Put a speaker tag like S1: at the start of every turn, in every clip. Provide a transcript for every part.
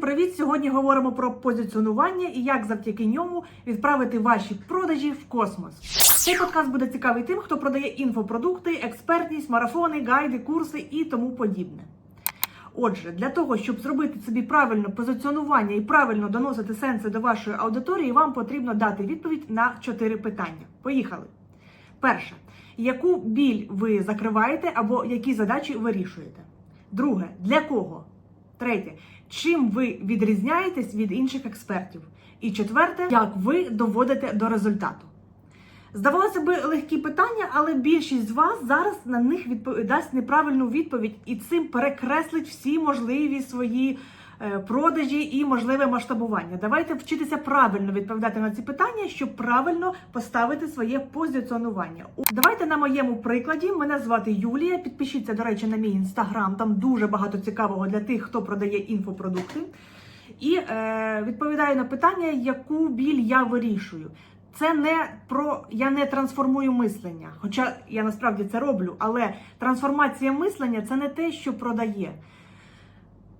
S1: Привіт! Сьогодні говоримо про позиціонування і як завдяки ньому відправити ваші продажі в космос. Цей подкаст буде цікавий тим, хто продає інфопродукти, експертність, марафони, гайди, курси і тому подібне. Отже, для того, щоб зробити собі правильне позиціонування і правильно доносити сенси до вашої аудиторії, вам потрібно дати відповідь на чотири питання. Поїхали. Перше, яку біль ви закриваєте або які задачі вирішуєте? Друге, для кого? Третє, чим ви відрізняєтесь від інших експертів? І четверте, як ви доводите до результату? Здавалося би, легкі питання, але більшість з вас зараз на них відповідасть неправильну відповідь і цим перекреслить всі можливі свої продажі і можливе масштабування. Давайте вчитися правильно відповідати на ці питання, щоб правильно поставити своє позиціонування. Давайте на моєму прикладі. Мене звати Юлія. Підпишіться, до речі, на мій інстаграм. Там дуже багато цікавого для тих, хто продає інфопродукти. І е, відповідаю на питання, яку біль я вирішую. Це не про я не трансформую мислення, хоча я насправді це роблю, але трансформація мислення це не те, що продає.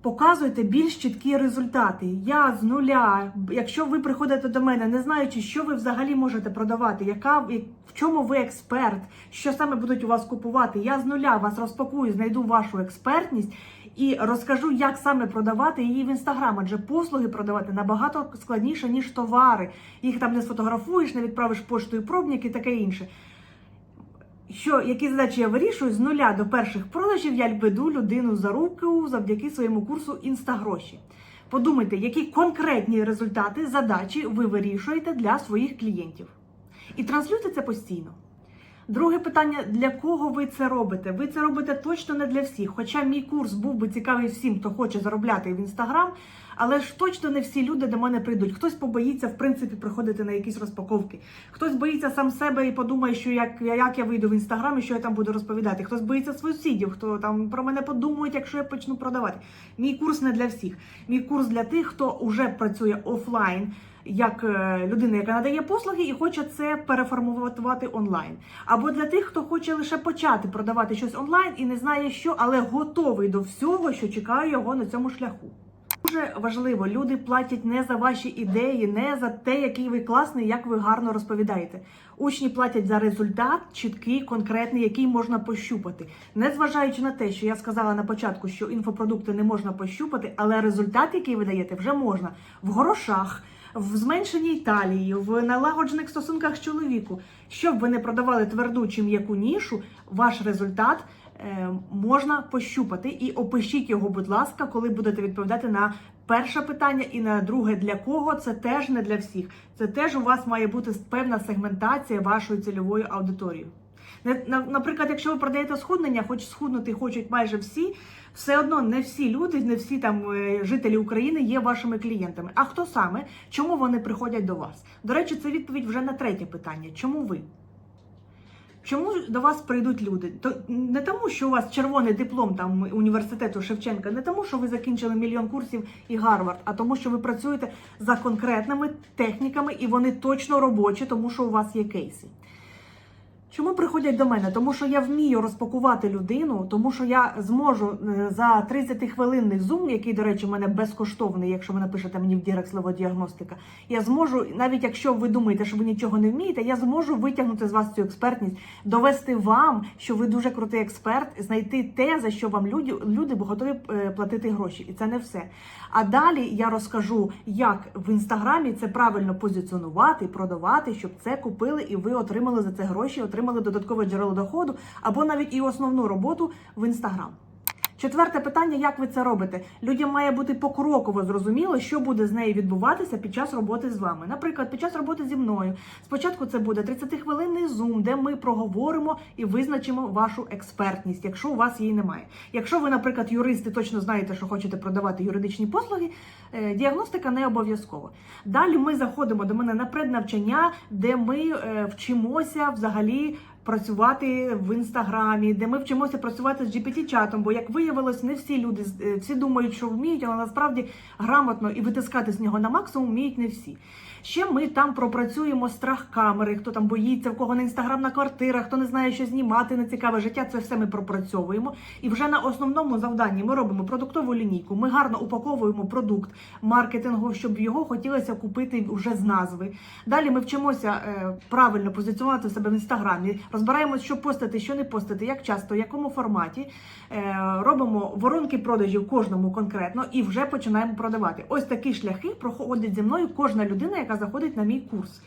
S1: Показуйте більш чіткі результати. Я з нуля. Якщо ви приходите до мене, не знаючи, що ви взагалі можете продавати, яка в чому ви експерт, що саме будуть у вас купувати, я з нуля вас розпакую, знайду вашу експертність і розкажу, як саме продавати її в інстаграм. Адже послуги продавати набагато складніше ніж товари. Їх там не сфотографуєш, не відправиш поштою пробник і таке інше. Що які задачі я вирішую з нуля до перших продажів, я веду людину за руку завдяки своєму курсу Інстагроші. Подумайте, які конкретні результати, задачі ви вирішуєте для своїх клієнтів. І транслюйте це постійно. Друге питання: для кого ви це робите? Ви це робите точно не для всіх. Хоча мій курс був би цікавий всім, хто хоче заробляти в інстаграм, але ж точно не всі люди до мене прийдуть. Хтось побоїться, в принципі, приходити на якісь розпаковки. Хтось боїться сам себе і подумає, що як, як я вийду в інстаграм і що я там буду розповідати. Хтось боїться сусідів, хто там про мене подумають, якщо я почну продавати. Мій курс не для всіх. Мій курс для тих, хто вже працює офлайн як е, людина, яка надає послуги, і хоче це переформувати онлайн. Або для тих, хто хоче лише почати продавати щось онлайн і не знає що, але готовий до всього, що чекає його на цьому шляху. Дуже важливо, люди платять не за ваші ідеї, не за те, який ви класний, як ви гарно розповідаєте. Учні платять за результат, чіткий, конкретний, який можна пощупати. Незважаючи на те, що я сказала на початку, що інфопродукти не можна пощупати, але результат, який ви даєте, вже можна в грошах. В зменшеній талії, в налагоджених стосунках чоловіку, щоб ви не продавали тверду чи м'яку нішу, ваш результат можна пощупати і опишіть його, будь ласка, коли будете відповідати на перше питання і на друге для кого. Це теж не для всіх. Це теж у вас має бути певна сегментація вашої цільової аудиторії. Наприклад, якщо ви продаєте схуднення, хоч схуднути хочуть майже всі, все одно не всі люди, не всі там е, жителі України є вашими клієнтами. А хто саме? Чому вони приходять до вас? До речі, це відповідь вже на третє питання. Чому ви? Чому до вас прийдуть люди? То не тому, що у вас червоний диплом там університету Шевченка, не тому, що ви закінчили мільйон курсів і Гарвард, а тому, що ви працюєте за конкретними техніками, і вони точно робочі, тому що у вас є кейси. Чому приходять до мене? Тому що я вмію розпакувати людину, тому що я зможу е, за 30-хвилинний зум, який, до речі, у мене безкоштовний, якщо ви напишете мені в Дірект слово діагностика, я зможу, навіть якщо ви думаєте, що ви нічого не вмієте, я зможу витягнути з вас цю експертність, довести вам, що ви дуже крутий експерт, знайти те, за що вам люди, люди готові е, платити гроші. І це не все. А далі я розкажу, як в інстаграмі це правильно позиціонувати, продавати, щоб це купили і ви отримали за це гроші, отримали додаткове джерело доходу або навіть і основну роботу в інстаграм. Четверте питання: як ви це робите? Людям має бути покроково зрозуміло, що буде з нею відбуватися під час роботи з вами. Наприклад, під час роботи зі мною. Спочатку це буде 30-хвилинний зум, де ми проговоримо і визначимо вашу експертність, якщо у вас її немає. Якщо ви, наприклад, юристи точно знаєте, що хочете продавати юридичні послуги, е, діагностика не обов'язково. Далі ми заходимо до мене на преднавчання, де ми е, вчимося взагалі працювати в інстаграмі, де ми вчимося працювати з GPT-чатом, бо як виявилось, не всі люди е, всі думають, що вміють, але насправді грамотно і витискати з нього на максимум вміють не всі. Ще ми там пропрацюємо страх камери, хто там боїться, в кого на інстаграмна квартира, хто не знає, що знімати, не цікаве життя. Це все ми пропрацьовуємо. І вже на основному завданні ми робимо продуктову лінійку. Ми гарно упаковуємо продукт маркетингу, щоб його хотілося купити вже з назви. Далі ми вчимося е, правильно позиціонувати себе в інстаграмі, розбираємося, що постити, що не постити, як часто, в якому форматі. Е, робимо воронки продажів кожному конкретно і вже починаємо продавати. Ось такі шляхи проходить зі мною кожна людина, яка заходить на мій курс.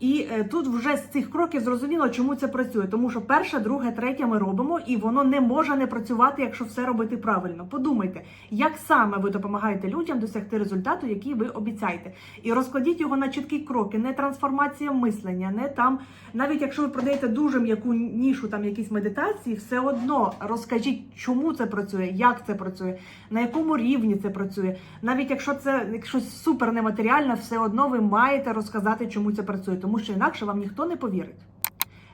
S1: І е, тут вже з цих кроків зрозуміло, чому це працює. Тому що перше, друге, третє ми робимо, і воно не може не працювати, якщо все робити правильно. Подумайте, як саме ви допомагаєте людям досягти результату, який ви обіцяєте, і розкладіть його на чіткі кроки, не трансформація мислення, не там, навіть якщо ви продаєте дуже м'яку нішу, там якісь медитації, все одно розкажіть, чому це працює, як це працює, на якому рівні це працює. Навіть якщо це щось супер нематеріальне, все одно ви маєте розказати, чому це працює, тому що інакше вам ніхто не повірить.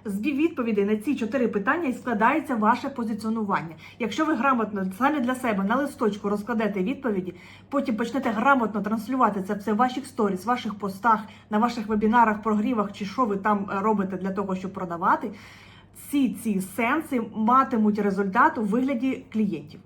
S1: З відповідей на ці чотири питання і складається ваше позиціонування. Якщо ви грамотно самі для себе на листочку розкладете відповіді, потім почнете грамотно транслювати це все в ваших сторіс, ваших постах, на ваших вебінарах, прогрівах чи що ви там робите для того, щоб продавати, всі ці сенси матимуть результат у вигляді клієнтів.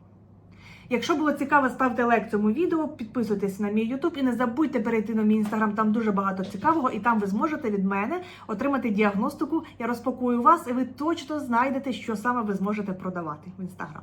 S1: Якщо було цікаво, ставте лайк цьому відео, підписуйтесь на мій YouTube і не забудьте перейти на мій інстаграм. Там дуже багато цікавого, і там ви зможете від мене отримати діагностику. Я розпакую вас, і ви точно знайдете, що саме ви зможете продавати в інстаграм.